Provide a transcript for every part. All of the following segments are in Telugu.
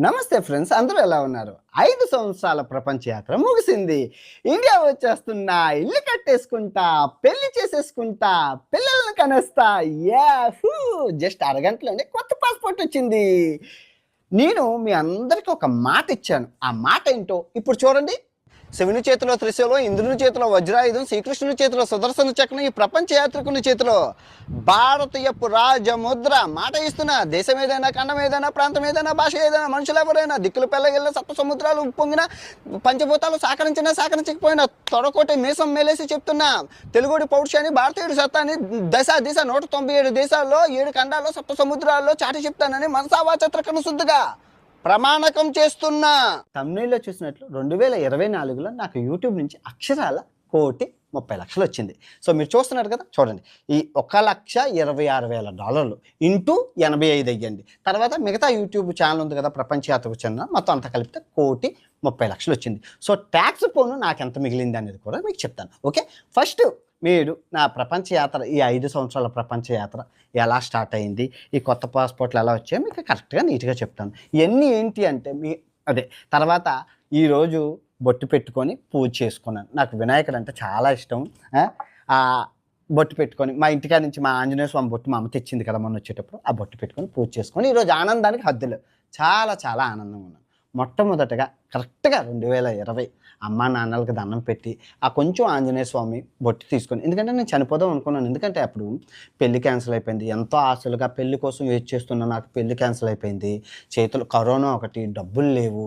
నమస్తే ఫ్రెండ్స్ అందరూ ఎలా ఉన్నారు? ఐదు సంవత్సరాల ప్రపంచ యాత్ర ముగిసింది. ఇండియా వచ్చేస్తున్నా ఇల్లు కట్టేసుకుంటా పెళ్ళి చేసేసుకుంటా పిల్లలను కనేస్తా యాహూ! జస్ట్ అరగంటలోనే కొత్త పాస్పోర్ట్ వచ్చింది. నేను మీ అందరికీ ఒక మాట ఇచ్చాను. ఆ మాట ఏంటో ఇప్పుడు చూడండి. శివుని చేతిలో త్రిశూలం ఇంద్రుని చేతిలో వజ్రాయుధం శ్రీకృష్ణుని చేతిలో సుదర్శన చక్రం ఈ ప్రపంచ యాత్రికుని చేతిలో భారతీయపు రాజముద్ర. మాట ఇస్తున్నా దేశం ఏదైనా ఖండం ఏదైనా ప్రాంతం ఏదైనా భాష ఏదైనా మనుషులు ఎవరైనా దిక్కులు పెళ్ళగిళ్ళ సప్త సముద్రాలు పొంగిన పంచభూతాలు సహకరించినా సహకరించకపోయినా తొడకోటి మీసం మేలేసి చెప్తున్నా తెలుగుడి పౌరుషాన్ని భారతీయుడి సత్తాన్ని దశ దిశ నూట తొంభై ఏడు దేశాల్లో ఏడు ఖండాల్లో సప్త సముద్రాల్లో చాటి చెప్తానని మనసావాచత్రకను శుద్ధిగా. ప్రమాణకం చేస్తున్నా. తమిళలో చూసినట్లు రెండు వేల ఇరవై నాలుగులో నాకు యూట్యూబ్ నుంచి అక్షరాల కోటి ముప్పై లక్షలు వచ్చింది. సో మీరు చూస్తున్నారు కదా చూడండి. ఈ ఒక లక్ష ఇరవై ఆరు వేల డాలర్లు ఇంటూ ఎనభై ఐదు అయ్యండి. తర్వాత మిగతా యూట్యూబ్ ఛానల్ ఉంది కదా ప్రపంచ యాత్రకు చెందిన మొత్తం అంతా కలిపితే కోటి ముప్పై లక్షలు వచ్చింది. సో ట్యాక్స్ పోను నాకు ఎంత మిగిలింది అనేది కూడా మీకు చెప్తాను. ఓకే? ఫస్ట్ మీరు నా ప్రపంచ యాత్ర ఈ ఐదు సంవత్సరాల ప్రపంచ యాత్ర ఎలా స్టార్ట్ అయింది ఈ కొత్త పాస్పోర్ట్లు ఎలా వచ్చాయో మీకు కరెక్ట్గా నీట్గా చెప్తాను. ఇవన్నీ ఏంటి అంటే మీ అదే తర్వాత ఈరోజు బొట్టు పెట్టుకొని పూజ చేసుకున్నాను. నాకు వినాయకుడు అంటే చాలా ఇష్టం. బొట్టు పెట్టుకొని మా ఇంటికాడ నుంచి మా ఆంజనేయ స్వామి బొట్టు మా అమ్మ తెచ్చింది కదా మొన్న వచ్చేటప్పుడు ఆ బొట్టు పెట్టుకొని పూజ చేసుకొని ఈరోజు ఆనందానికి హద్దులు. చాలా చాలా ఆనందంగా ఉన్నాను. మొట్టమొదటగా కరెక్ట్గా రెండు వేల ఇరవై అమ్మా నాన్నలకి దండం పెట్టి ఆ కొంచెం ఆంజనేయ స్వామి బొట్టి తీసుకొని ఎందుకంటే నేను చనిపోదాం అనుకున్నాను. ఎందుకంటే అప్పుడు పెళ్ళి క్యాన్సిల్ అయిపోయింది. ఎంతో ఆశలుగా పెళ్ళి కోసం వెయిట్ చేస్తున్నా నాకు పెళ్ళి క్యాన్సిల్ అయిపోయింది. చేతులు కరోనా ఒకటి డబ్బులు లేవు.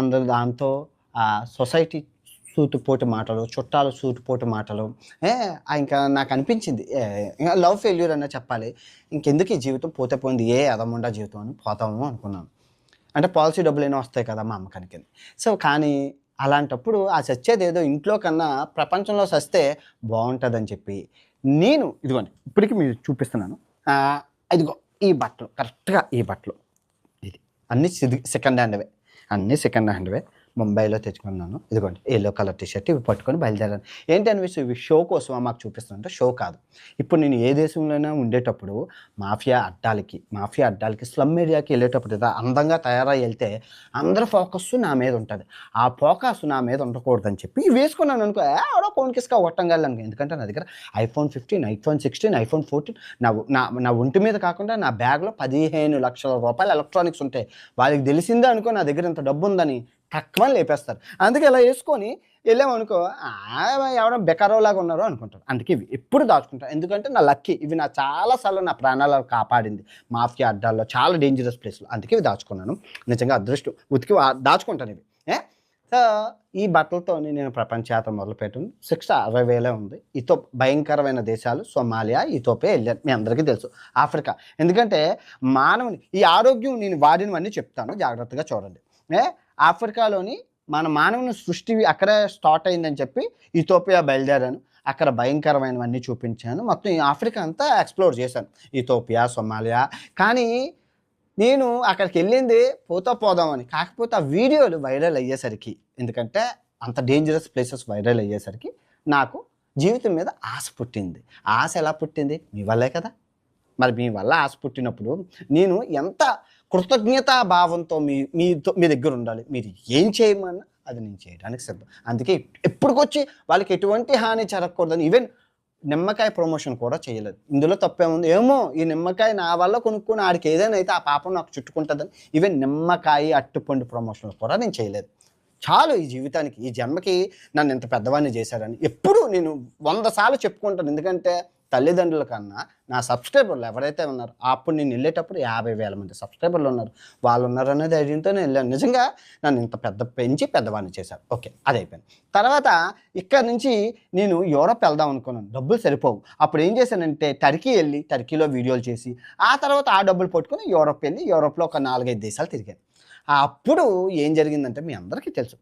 అందరు దాంతో ఆ సొసైటీ సూటుపోటు మాటలు చుట్టాలు సూటుపోటు మాటలు ఇంకా నాకు అనిపించింది. ఇంకా లవ్ ఫెయిల్యూర్ అన్న చెప్పాలి. ఇంకెందుకు ఈ జీవితం పోతే పోయింది? ఏ అదముండా జీవితం అని పోతాము అనుకున్నాను. అంటే పాలసీ డబ్బులు అయినా వస్తాయి కదా మా అమ్మకానికి సో కానీ అలాంటప్పుడు ఆ చచ్చేది ఏదో ఇంట్లో కన్నా ప్రపంచంలో సస్తే బాగుంటుందని చెప్పి నేను ఇదిగోండి ఇప్పటికీ మీరు చూపిస్తున్నాను. ఇదిగో ఈ బట్టలు కరెక్ట్గా ఈ బట్టలు. ఇది అన్నీ సెకండ్ హ్యాండ్వే అన్నీ సెకండ్ హ్యాండ్వే ముంబైలో తెచ్చుకున్నాను. ఇదిగోండి ఎల్లో కలర్ టీషర్ట్ ఇవి పట్టుకొని బయలుదేరాను. ఏంటి అనిపిస్తుంది? ఇవి షో కోసం మాకు చూపిస్తుంటే షో కాదు. ఇప్పుడు నేను ఏ దేశంలోనైనా ఉండేటప్పుడు మాఫియా అడ్డాలకి మాఫియా అడ్డాలకి స్లమ్ ఏరియాకి వెళ్ళేటప్పుడు అందంగా తయారై వెళ్తే అందరి ఫోకస్ నా మీద ఉంటుంది. ఆ ఫోకస్ నా మీద ఉండకూడదని చెప్పి ఇవి వేసుకున్నాను అనుకో "ఏ, ఫోన్ కిస్కా కొట్టంగాలను ఎందుకంటే నా దగ్గర iPhone fifteen iPhone sixteen iPhone fourteen నా నా నా ఒంటి మీద కాకుండా నా బ్యాగ్లో పదిహేను లక్షల రూపాయలు ఎలక్ట్రానిక్స్ ఉంటాయి. వాళ్ళకి తెలిసిందే అనుకో నా దగ్గర ఇంత డబ్బు ఉందని తక్కువ లేపేస్తారు. అందుకే ఇలా వేసుకొని వెళ్ళామనుకో ఎవరో బెకారోలాగా ఉన్నారో అనుకుంటారు. అందుకే ఇవి ఎప్పుడు దాచుకుంటాను ఎందుకంటే నా లక్కీ ఇవి నా చాలాసార్లు నా ప్రాణాలను కాపాడింది మాఫియా అడ్డాల్లో చాలా డేంజరస్ ప్లేస్లో అందుకే ఇవి దాచుకున్నాను. నిజంగా అదృష్టం. ఉతికి వా- దాచుకుంటాను ఇవి. ఏ? సో ఈ బట్టలతో నేను ప్రపంచయాత్ర మొదలుపెట్టాను. శిక్ష అరవై వేలే ఉంది. ఇతో భయంకరమైన దేశాలు సోమాలియా ఇతోపే వెళ్ళాను మీ అందరికీ తెలుసు. ఆఫ్రికా. ఎందుకంటే మానవుని ఈ ఆరోగ్యం నేను వాడినవన్నీ చెప్తాను. జాగ్రత్తగా చూడండి. ఏ? ఆఫ్రికాలోని మన మానవుని సృష్టి అక్కడే స్టార్ట్ అయిందని చెప్పి ఇథోపియా బయలుదేరాను. అక్కడ భయంకరమైనవన్నీ చూపించాను. మొత్తం ఈ ఆఫ్రికా అంతా ఎక్స్ప్లోర్ చేశాను. Ethiopia Somalia. కానీ నేను అక్కడికి వెళ్ళింది పోతా పోదామని కాకపోతే ఆ వీడియోలు వైరల్ అయ్యేసరికి ఎందుకంటే అంత డేంజరస్ ప్లేసెస్ వైరల్ అయ్యేసరికి నాకు జీవితం మీద ఆశ పుట్టింది. ఆశ ఎలా పుట్టింది? మీ వల్లే కదా. మరి మీ వల్ల ఆశ పుట్టినప్పుడు నేను ఎంత కృతజ్ఞతా భావంతో మీ మీతో మీ దగ్గర ఉండాలి. మీరు ఏం చేయమన్నా అది నేను చేయడానికి సిద్ధం. అందుకే ఎప్పటికొచ్చి వాళ్ళకి ఎటువంటి హాని జరగకూడదని ఈవెన్ నిమ్మకాయ ప్రమోషన్ కూడా చేయలేదు. ఇందులో తప్పేముంది? ఏమో ఈ నిమ్మకాయ నా వల్ల కొనుక్కుని ఆడికి ఏదైనా అయితే ఆ పాపం నాకు చుట్టుకుంటుందని ఈవెన్ నిమ్మకాయ అట్టుపండు ప్రమోషన్ కూడా నేను చేయలేదు. చాలు ఈ జీవితానికి ఈ జన్మకి నన్ను ఇంత పెద్దవాడిని చేశారని. ఎప్పుడు నేను వంద సార్లు చెప్పుకుంటాను. ఎందుకంటే తల్లిదండ్రుల కన్నా నా సబ్స్క్రైబర్లు ఎవరైతే ఉన్నారో అప్పుడు నేను వెళ్ళేటప్పుడు యాభై వేల మంది సబ్స్క్రైబర్లు ఉన్నారు. వాళ్ళు ఉన్నారనే ధైర్యంతో నేను వెళ్ళాను. నిజంగా నన్ను ఇంత పెద్ద పెంచి పెద్దవాడిని చేశారు. ఓకే అది అయిపోయింది. తర్వాత ఇక్కడ నుంచి నేను యూరోప్ వెళ్దాం అనుకున్నాను. డబ్బులు సరిపోవు. అప్పుడు ఏం చేశానంటే టర్కీ వెళ్ళి టర్కీలో వీడియోలు చేసి ఆ తర్వాత ఆ డబ్బులు పట్టుకుని యూరోప్ వెళ్ళి యూరోప్లో ఒక నాలుగైదు దేశాలు తిరిగాను. అప్పుడు ఏం జరిగిందంటే మీ అందరికీ తెలుసు.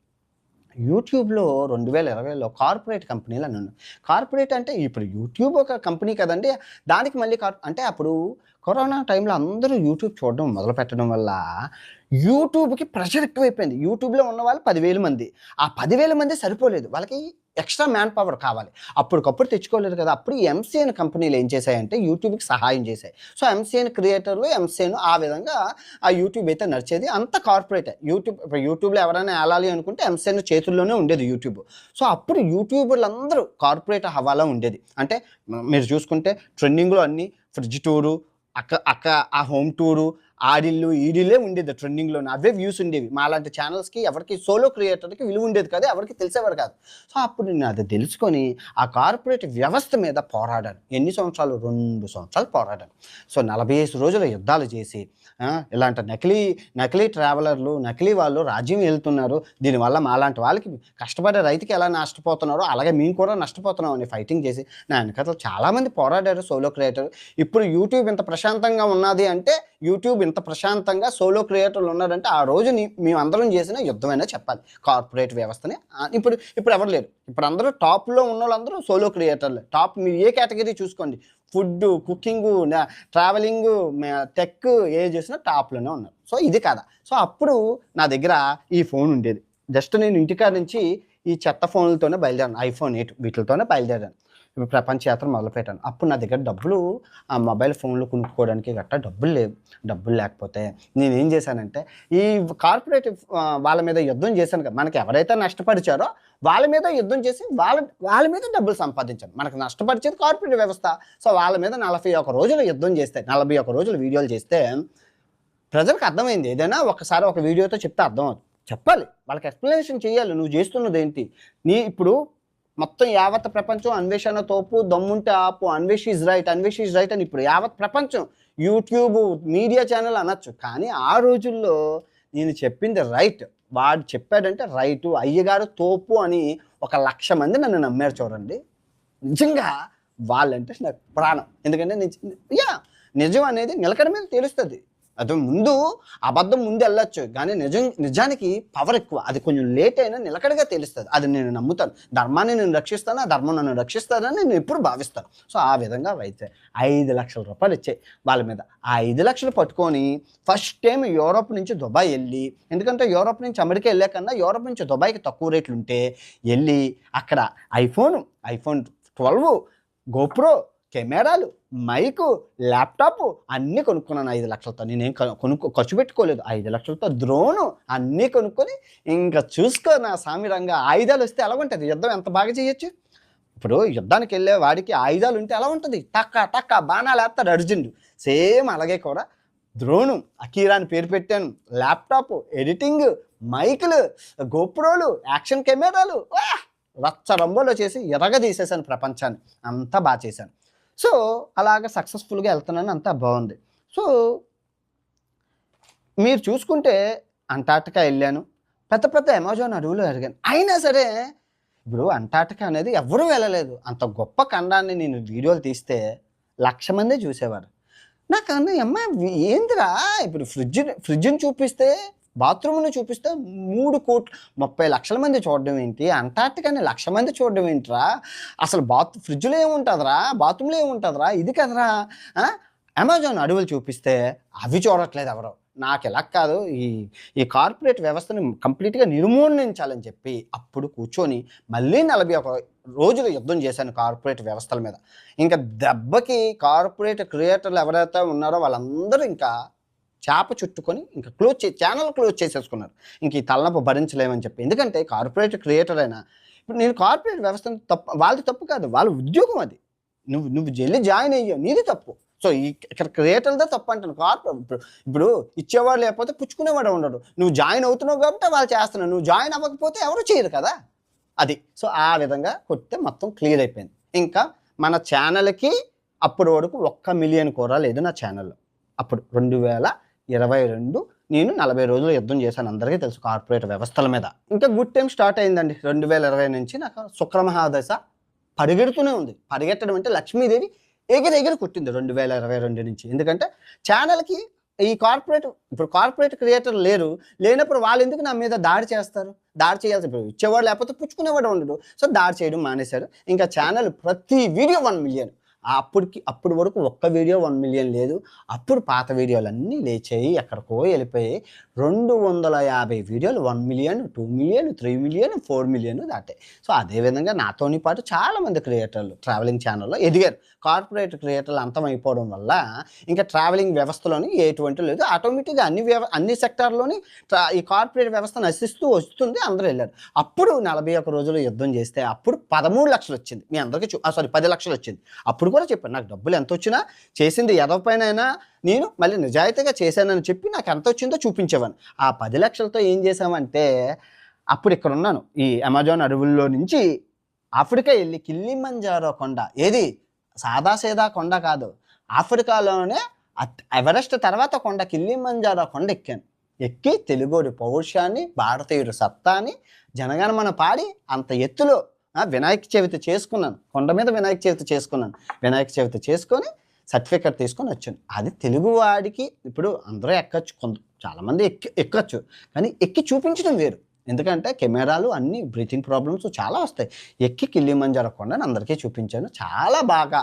యూట్యూబ్లో రెండు వేల ఇరవైలో కార్పొరేట్ కంపెనీలు అని ఉన్నాయి. కార్పొరేట్ అంటే ఇప్పుడు యూట్యూబ్ ఒక కంపెనీ కదండి. దానికి మళ్ళీ కార్ అంటే అప్పుడు కరోనా టైంలో అందరూ యూట్యూబ్ చూడడం మొదలు పెట్టడం వల్ల యూట్యూబ్కి ప్రెషర్ ఎక్కువైపోయింది. యూట్యూబ్లో ఉన్న వాళ్ళు పదివేల మంది. ఆ పదివేల మంది సరిపోలేదు. వాళ్ళకి ఎక్స్ట్రా మ్యాన్ పవర్ కావాలి. అప్పటికప్పుడు తెచ్చుకోలేరు కదా. అప్పుడు ఎంసీఎన్ కంపెనీలు ఏం చేశాయంటే యూట్యూబ్కి సహాయం చేశాయి. సో ఎంసీఎన్ క్రియేటర్లు ఎంసీఎన్ ఆ విధంగా ఆ యూట్యూబ్ అయితే నడిచేది. అంత కార్పొరేట్. యూట్యూబ్ ఇప్పుడు యూట్యూబ్లో ఎవరైనా వెళ్ళాలి అనుకుంటే ఎంసీఎన్ చేతుల్లోనే ఉండేది యూట్యూబ్. సో అప్పుడు యూట్యూబర్లు అందరూ కార్పొరేట్ హవాలా ఉండేది. అంటే మీరు చూసుకుంటే ట్రెండింగ్లో అన్ని ఫ్రిడ్జ్ టూరు అక్క అక్క ఆ హోమ్ టూరు ఆడిల్లు ఈడిల్లే ఉండేది ట్రెండింగ్లో అవే వ్యూస్ ఉండేవి. మా లాంటి ఛానల్స్కి ఎవరికి సోలో క్రియేటర్కి విలువ ఉండేది కదా ఎవరికి తెలిసేవారు కాదు. సో అప్పుడు నేను అది తెలుసుకొని ఆ కార్పొరేట్ వ్యవస్థ మీద పోరాడాను. ఎన్ని సంవత్సరాలు? రెండు సంవత్సరాలు పోరాడాను. సో నలభై ఐదు రోజుల యుద్ధాలు చేసి ఇలాంటి నకిలీ నకిలీ ట్రావెలర్లు నకిలీ వాళ్ళు రాజ్యం వెళ్తున్నారు. దీనివల్ల మాలాంటి వాళ్ళకి కష్టపడే రైతుకి ఎలా నష్టపోతున్నారో అలాగే మేము కూడా నష్టపోతున్నాం అని ఫైటింగ్ చేసి నా వెనకాల చాలామంది పోరాడారు సోలో క్రియేటర్ ఇప్పుడు యూట్యూబ్ ఇంత ప్రశాంతంగా ఉన్నది అంటే యూట్యూబ్ ఇంత ప్రశాంతంగా సోలో క్రియేటర్లు ఉన్నారంటే ఆ రోజు మేము అందరం చేసిన యుద్ధమైనా చెప్పాలి. కార్పొరేట్ వ్యవస్థని. ఇప్పుడు ఇప్పుడు ఎవరు లేరు. ఇప్పుడు అందరూ టాప్లో ఉన్న వాళ్ళందరూ సోలో క్రియేటర్లే. టాప్ మీరు ఏ కేటగిరీ చూసుకోండి. ఫుడ్ కుకింగ్ ట్రావెలింగ్ టెక్ ఏ చేసినా టాప్లోనే ఉన్నారు. సో ఇది కదా సో అప్పుడు నా దగ్గర ఈ ఫోన్ ఉండేది. జస్ట్ నేను ఇంటికాడ నుంచి ఈ చెత్త ఫోన్లతోనే బయలుదేరాను. ఐఫోన్ ఎయిట్ వీటితోనే బయలుదేరాను. ఇప్పుడు ప్రపంచ యాత్ర మొదలుపెట్టాను. అప్పుడు నా దగ్గర డబ్బులు ఆ మొబైల్ ఫోన్లు కొనుక్కోవడానికి గట్టా డబ్బులు లేవు. డబ్బులు లేకపోతే నేను ఏం చేశానంటే ఈ కార్పొరేటివ్ వాళ్ళ మీద యుద్ధం చేశాను కదా మనకి ఎవరైతే నష్టపరిచారో వాళ్ళ మీద యుద్ధం చేసి వాళ్ళ వాళ్ళ మీద డబ్బులు సంపాదించాను. మనకు నష్టపరిచేది కార్పొరేట్ వ్యవస్థ. సో వాళ్ళ మీద నలభై ఒక రోజులు యుద్ధం చేస్తే నలభై ఒక రోజులు వీడియోలు చేస్తే ప్రజలకు అర్థమైంది. ఏదైనా ఒకసారి ఒక వీడియోతో చెప్తే అర్థం అవుతుంది చెప్పాలి. వాళ్ళకి ఎక్స్ప్లెనేషన్ చేయాలి. నువ్వు చేస్తున్నది ఏంటి? నీ ఇప్పుడు మొత్తం యావత్ ప్రపంచం అన్వేషణ తోపు దమ్ముంటే ఆపు Anvesh is right Anvesh is right అని ఇప్పుడు యావత్ ప్రపంచం యూట్యూబ్ మీడియా ఛానల్ అనొచ్చు. కానీ ఆ రోజుల్లో నేను చెప్పింది రైట్. వాడు చెప్పాడంటే రైటు. అయ్యగారు తోపు అని ఒక లక్ష మంది నన్ను నమ్మారు చూడండి. నిజంగా వాళ్ళంటే నాకు ప్రాణం. ఎందుకంటే యా నిజం అనేది నిలకడ మీద తెలుస్తుంది. అది ముందు అబద్ధం ముందు వెళ్ళొచ్చు. కానీ నిజం నిజానికి పవర్ ఎక్కువ. అది కొంచెం లేట్ అయినా నిలకడగా తెలుస్తుంది. అది నేను నమ్ముతాను. ధర్మాన్ని నేను రక్షిస్తాను ఆ ధర్మం నన్ను రక్షిస్తానని నేను ఎప్పుడు భావిస్తాను. సో ఆ విధంగా అయితే ఐదు లక్షల రూపాయలు ఇచ్చాయి వాళ్ళ మీద. ఆ ఐదు లక్షలు పట్టుకొని ఫస్ట్ టైం యూరోప్ నుంచి దుబాయ్ వెళ్ళి ఎందుకంటే యూరోప్ నుంచి అమెరికా వెళ్ళాకన్నా యూరోప్ నుంచి దుబాయ్కి తక్కువ రేట్లు ఉంటే వెళ్ళి అక్కడ ఐఫోన్ ఐఫోన్ ట్వెల్వ్ గోప్రో కెమెరాలు మైకు ల్యాప్టాప్ అన్నీ కొనుక్కున్నాను ఐదు లక్షలతో. నేనేం కొనుక్కో ఖర్చు పెట్టుకోలేదు. ఐదు లక్షలతో డ్రోను అన్నీ కొనుక్కొని ఇంకా చూసుకో నా సామిరంగా ఆయుధాలు వస్తే ఎలా ఉంటుంది? యుద్ధం ఎంత బాగా చేయొచ్చు? ఇప్పుడు యుద్ధానికి వెళ్ళే వాడికి ఆయుధాలు ఉంటే ఎలా ఉంటుంది? టక్క టక్క బాణాలు వేస్తాడు అర్జునుడు. సేమ్ అలాగే కూడా ద్రోణు అకీరా అని పేరు పెట్టాను. ల్యాప్టాప్ ఎడిటింగ్ మైకులు గోప్రోలు యాక్షన్ కెమెరాలు. రచ్చ రంబోలో చేసి ఎరగ తీసేశాను ప్రపంచాన్ని. అంతా బాగా చేశాను. సో అలాగ సక్సెస్ఫుల్గా వెళ్తున్నాను అంతా బాగుంది. సో మీరు చూసుకుంటే అంటార్టికా వెళ్ళాను. పెద్ద పెద్ద అమెజాన్ అడవులు అడిగాను అయినా సరే ఇప్పుడు అంటార్టికా అనేది ఎవరూ వెళ్ళలేదు. అంత గొప్ప ఖండాన్ని నేను వీడియోలు తీస్తే లక్ష మందే చూసేవారు. నాకు అన్న అమ్మ ఏందిరా? ఇప్పుడు ఫ్రిడ్జ్ ఫ్రిడ్జ్ని చూపిస్తే బాత్రూమ్ని చూపిస్తే మూడు కోట్లు ముప్పై లక్షల మంది చూడడం ఏంటి? అంటార్టికాని లక్ష మంది చూడడం ఏంట్రా? అసలు బాత్ ఫ్రిడ్జ్లో ఏముంటుందిరా? బాత్రూంలో ఏముంటుందిరా? ఇది కదరా? అమెజాన్ అడవులు చూపిస్తే అవి చూడట్లేదు ఎవరు. నాకు ఎలా కాదు ఈ ఈ కార్పొరేట్ వ్యవస్థను కంప్లీట్గా నిర్మూలించాలని చెప్పి అప్పుడు కూర్చొని మళ్ళీ నలభై ఒక రోజులు యుద్ధం చేశాను కార్పొరేట్ వ్యవస్థల మీద. ఇంకా దెబ్బకి కార్పొరేట్ క్రియేటర్లు ఎవరైతే ఉన్నారో వాళ్ళందరూ ఇంకా చేప చుట్టుకొని ఇంకా క్లోజ్ చే ఛానల్ క్లోజ్ చేసేసుకున్నారు. ఇంక ఈ తలనొప్పి భరించలేమని చెప్పి. ఎందుకంటే కార్పొరేట్ క్రియేటర్ అయినా ఇప్పుడు నేను కార్పొరేట్ వ్యవస్థను తప్పు వాళ్ళది తప్పు కాదు వాళ్ళ ఉద్యోగం అది. నువ్వు నువ్వు వెళ్ళి జాయిన్ అయ్యావు నీది తప్పు. సో ఈ ఇక్కడ క్రియేటర్దే తప్పు అంటాను కార్పొరేట్ ఇప్పుడు ఇప్పుడు ఇచ్చేవాడు లేకపోతే పుచ్చుకునేవాడు ఉండడు. నువ్వు జాయిన్ అవుతున్నావు కాబట్టి వాళ్ళు చేస్తున్నావు నువ్వు జాయిన్ అవ్వకపోతే ఎవరు చేయరు కదా? అది. సో ఆ విధంగా కొట్టితే మొత్తం క్లియర్ అయిపోయింది. ఇంకా మన ఛానల్కి అప్పుడు వరకు ఒక్క మిలియన్ కూర లేదు నా ఛానల్లో అప్పుడు రెండు వేల ఇరవై రెండు నేను నలభై రోజులు యుద్ధం చేశాను. అందరికీ తెలుసు కార్పొరేట్ వ్యవస్థల మీద. ఇంకా గుడ్ టైం స్టార్ట్ అయిందండి. రెండు వేల ఇరవై నుంచి నాకు శుక్రమహాదశ పరిగెడుతూనే ఉంది. పరిగెట్టడం అంటే లక్ష్మీదేవి ఎగిరి ఎగిరి కొట్టింది రెండు వేల ఇరవై రెండు నుంచి. ఎందుకంటే ఛానల్కి ఈ కార్పొరేట్ ఇప్పుడు కార్పొరేట్ క్రియేటర్ లేరు. లేనప్పుడు వాళ్ళు ఎందుకు నా మీద దాడి చేస్తారు? దాడి చేయాల్సి ఇప్పుడు ఇచ్చేవాడు లేకపోతే పుచ్చుకునేవాడు ఉండడు. సో దాడి చేయడం మానేశారు. ఇంకా ఛానల్ ప్రతి వీడియో వన్ మిలియన్. అప్పటికి అప్పటి వరకు ఒక్క వీడియో వన్ మిలియన్ లేదు. అప్పుడు పాత వీడియోలు అన్నీ లేచాయి ఎక్కడికో వెళ్ళిపోయి రెండు వందల యాభై వీడియోలు one million two million three million four million దాటాయి. So అదేవిధంగా నాతోని పాటు చాలామంది క్రియేటర్లు ట్రావెలింగ్ ఛానల్లో ఎదిగారు. కార్పొరేట్ క్రియేటర్లు అంతమైపోవడం వల్ల ఇంకా ట్రావెలింగ్ వ్యవస్థలోని ఎటువంటి లేదు. ఆటోమేటిక్గా అన్ని వ్యవ అన్ని సెక్టార్లోని ట్రా- ఈ కార్పొరేట్ వ్యవస్థ నశిస్తూ వస్తుంది అందరూ వెళ్ళారు. అప్పుడు నలభై ఒక్క రోజులు యుద్ధం చేస్తే అప్పుడు పదమూడు లక్షలు వచ్చింది. మీ అందరికీ చూ సారీ పది లక్షలు వచ్చింది. అప్పుడు కూడా చెప్పాను నాకు డబ్బులు ఎంత వచ్చినా చేసింది ఎదవపైనైనా పైన నేను మళ్ళీ నిజాయితీగా చేశానని చెప్పి నాకు ఎంత వచ్చిందో చూపించేవాను ఆ పది లక్షలతో ఏం చేసామంటే అప్పుడు ఇక్కడ ఉన్నాను ఈ అమెజాన్ అడవుల్లో నుంచి ఆఫ్రికా వెళ్ళి కిల్లిమంజారో కొండ. ఏది? సాదాసీదా కొండ కాదు. ఆఫ్రికాలోనే ఎవరెస్ట్ తర్వాత కొండ కిల్లిమంజారో కొండ ఎక్కాను. ఎక్కి తెలుగుడి పౌరుషాన్ని భారతీయుడు సత్తాని జనగణమన పాడి అంత ఎత్తులో వినాయక చవితి చేసుకున్నాను. కొండ మీద వినాయక చవితి చేసుకున్నాను. వినాయక చవితి చేసుకొని సర్టిఫికెట్ తీసుకొని వచ్చాను. అది తెలుగువాడికి ఇప్పుడు అందరూ ఎక్కచ్చు. కొంత చాలామంది ఎక్కి ఎక్కచ్చు. కానీ ఎక్కి చూపించడం వేరు. ఎందుకంటే కెమెరాలు అన్ని బ్రీతింగ్ ప్రాబ్లమ్స్ చాలా వస్తాయి. ఎక్కి కిల్లిమంజార కొండని అందరికీ చూపించాను. చాలా బాగా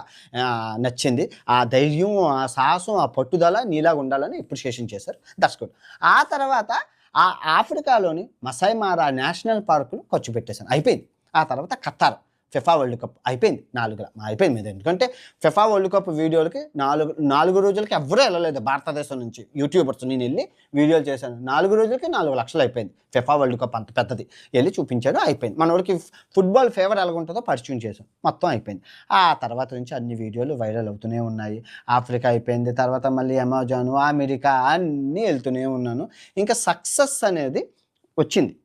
నచ్చింది. ఆ ధైర్యం ఆ సాహసం ఆ పట్టుదల నీలాగా ఉండాలని అప్రిషియేషన్ చేశారు. దర్శకుడు ఆ తర్వాత ఆ ఆఫ్రికాలోని మసైమారా నేషనల్ పార్కును ఖర్చు పెట్టేశాను. అయిపోయింది. ఆ తర్వాత ఖతార్. ఫిఫా వరల్డ్ కప్ అయిపోయింది నాలుగు అయిపోయింది మీద. ఎందుకంటే ఫిఫా వరల్డ్ కప్ వీడియోలకి నాలుగు నాలుగు రోజులకి ఎవరూ వెళ్ళలేదు భారతదేశం నుంచి. యూట్యూబర్స్ నేను వెళ్ళి వీడియోలు చేశాను. నాలుగు రోజులకి నాలుగు లక్షలు అయిపోయింది. ఫిఫా వరల్డ్ కప్ అంత పెద్దది. వెళ్ళి చూపించాడు అయిపోయింది. మనోడికి ఫుట్బాల్ ఫేవర్ ఎలాగుంటుందో పరిచయం చేశాను. మొత్తం అయిపోయింది. ఆ తర్వాత నుంచి అన్ని వీడియోలు వైరల్ అవుతూనే ఉన్నాయి. ఆఫ్రికా అయిపోయింది తర్వాత మళ్ళీ అమెజాన్ అమెరికా అన్నీ వెళ్తూనే ఉన్నాను. ఇంకా సక్సెస్ అనేది వచ్చింది.